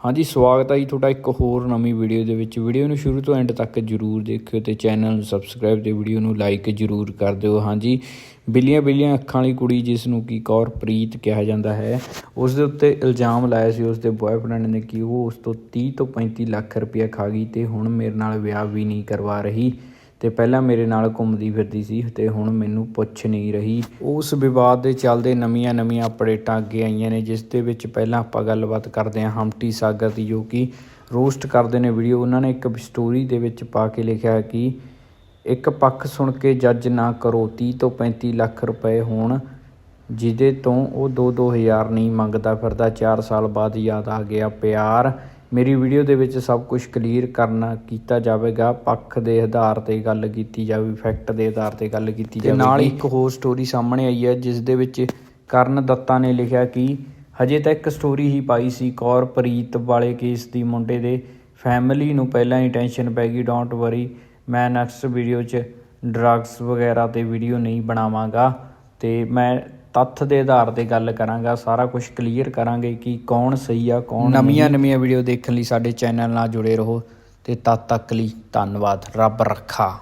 ਹਾਂਜੀ, ਸਵਾਗਤ ਹੈ ਜੀ ਤੁਹਾਡਾ ਇੱਕ ਹੋਰ ਨਵੀਂ ਵੀਡੀਓ ਦੇ ਵਿੱਚ। ਵੀਡੀਓ ਨੂੰ ਸ਼ੁਰੂ ਤੋਂ ਐਂਡ ਤੱਕ ਜਰੂਰ ਦੇਖਿਓ ਤੇ ਚੈਨਲ ਨੂੰ ਸਬਸਕ੍ਰਾਈਬ ਤੇ ਵੀਡੀਓ ਨੂੰ ਲਾਈਕ ਜਰੂਰ ਕਰ ਦਿਓ। ਹਾਂਜੀ ਬਿੱਲੀਆਂ ਬਿੱਲੀਆਂ ਅੱਖਾਂ ਵਾਲੀ ਕੁੜੀ ਜਿਸ ਨੂੰ ਕੀ ਕੌਰਪ੍ਰੀਤ ਕਿਹਾ ਜਾਂਦਾ ਹੈ, ਉਸ ਦੇ ਉੱਤੇ ਇਲਜ਼ਾਮ ਲਾਇਆ ਸੀ। ਉਸ ਦੇ ਬॉयਫ੍ਰੈਂਡ ਨੇ ਕਿ ਉਹ ਉਸ ਤੋਂ 30 ਤੋਂ 35 ਲੱਖ ਰੁਪਇਆ ਖਾ ਗਈ ਤੇ ਹੁਣ ਮੇਰੇ ਨਾਲ ਵਿਆਹ ਵੀ ਨਹੀਂ ਕਰਵਾ ਰਹੀ। ਤੇ ਪਹਿਲਾਂ ਮੇਰੇ ਨਾਲ ਘੁੰਮਦੀ ਫਿਰਦੀ ਸੀ ਤੇ ਹੁਣ ਮੈਨੂੰ ਪੁੱਛ ਨਹੀਂ ਰਹੀ। ਉਸ ਵਿਵਾਦ ਦੇ ਚੱਲਦੇ ਨਵੀਆਂ ਨਵੀਆਂ ਅਪਡੇਟਾਂ ਅੱਗੇ ਆਈਆਂ ਨੇ, ਜਿਸ ਦੇ ਵਿੱਚ ਪਹਿਲਾਂ ਆਪਾਂ ਗੱਲਬਾਤ ਕਰਦੇ ਹਾਂ ਹਮਟੀ ਸਾਗਰ ਦੀ, ਜੋ ਕਿ ਰੋਸਟ ਕਰਦੇ ਨੇ ਵੀਡੀਓ। ਉਹਨਾਂ ਨੇ ਇੱਕ ਸਟੋਰੀ ਦੇ ਵਿੱਚ ਪਾ ਕੇ ਲਿਖਿਆ ਕਿ ਇੱਕ ਪੱਖ ਸੁਣ ਕੇ ਜੱਜ ਨਾ ਕਰੋ 30 ਤੋਂ 35 ਲੱਖ ਰੁਪਏ ਹੋਣ, ਜਿਹਦੇ ਤੋਂ ਉਹ 2-2 ਹਜ਼ਾਰ ਨਹੀਂ ਮੰਗਦਾ ਫਿਰਦਾ। 4 ਸਾਲ ਬਾਅਦ ਯਾਦ ਆ ਗਿਆ ਪਿਆਰ। ਮੇਰੀ ਵੀਡੀਓ ਦੇ ਵਿੱਚ ਸਭ ਕੁਝ ਕਲੀਅਰ ਕਰਨਾ ਕੀਤਾ ਜਾਵੇਗਾ। ਪੱਖ ਦੇ ਆਧਾਰ ਤੇ ਗੱਲ ਕੀਤੀ ਜਾਵੇ ਫੈਕਟ ਦੇ ਆਧਾਰ ਤੇ ਗੱਲ ਕੀਤੀ ਜਾਵੇਗੀ ਨਾਲ ਇੱਕ ਹੋਰ ਸਟੋਰੀ ਸਾਹਮਣੇ ਆਈ ਹੈ ਜਿਸ ਦੇ ਵਿੱਚ ਕਰਨ ਦੱਤਾ ਨੇ ਲਿਖਿਆ ਕਿ ਹਜੇ ਤਾਂ ਇੱਕ ਸਟੋਰੀ ਹੀ ਪਾਈ ਸੀ ਕੌਰਪ੍ਰੀਤ ਵਾਲੇ ਕੇਸ ਦੀ ਮੁੰਡੇ ਦੇ। ਫੈਮਿਲੀ ਨੂੰ ਪਹਿਲਾਂ ਹੀ ਟੈਨਸ਼ਨ ਪੈ ਗਈ ਡੋਂਟ ਵਰੀ ਮੈਂ ਨੈਕਸਟ ਵੀਡੀਓ 'ਚ ਡਰੱਗਸ ਵਗੈਰਾ ਤੇ ਵੀਡੀਓ ਨਹੀਂ ਬਣਾਵਾਂਗਾ। ਤੇ ਮੈਂ ਤੱਥ ਦੇ ਆਧਾਰ ਤੇ ਗੱਲ ਕਰਾਂਗਾ, ਸਾਰਾ ਕੁਝ ਕਲੀਅਰ ਕਰਾਂਗੇ ਕਿ ਕੌਣ ਸਹੀ ਆ, ਕੌਣ ਨਵੀਆਂ ਨਵੀਆਂ ਵੀਡੀਓ ਦੇਖਣ ਲਈ ਸਾਡੇ ਚੈਨਲ ਨਾਲ ਜੁੜੇ ਰਹੋ ਤੇ ਤਦ ਤੱਕ ਲਈ ਧੰਨਵਾਦ, ਰੱਬ ਰੱਖਾ।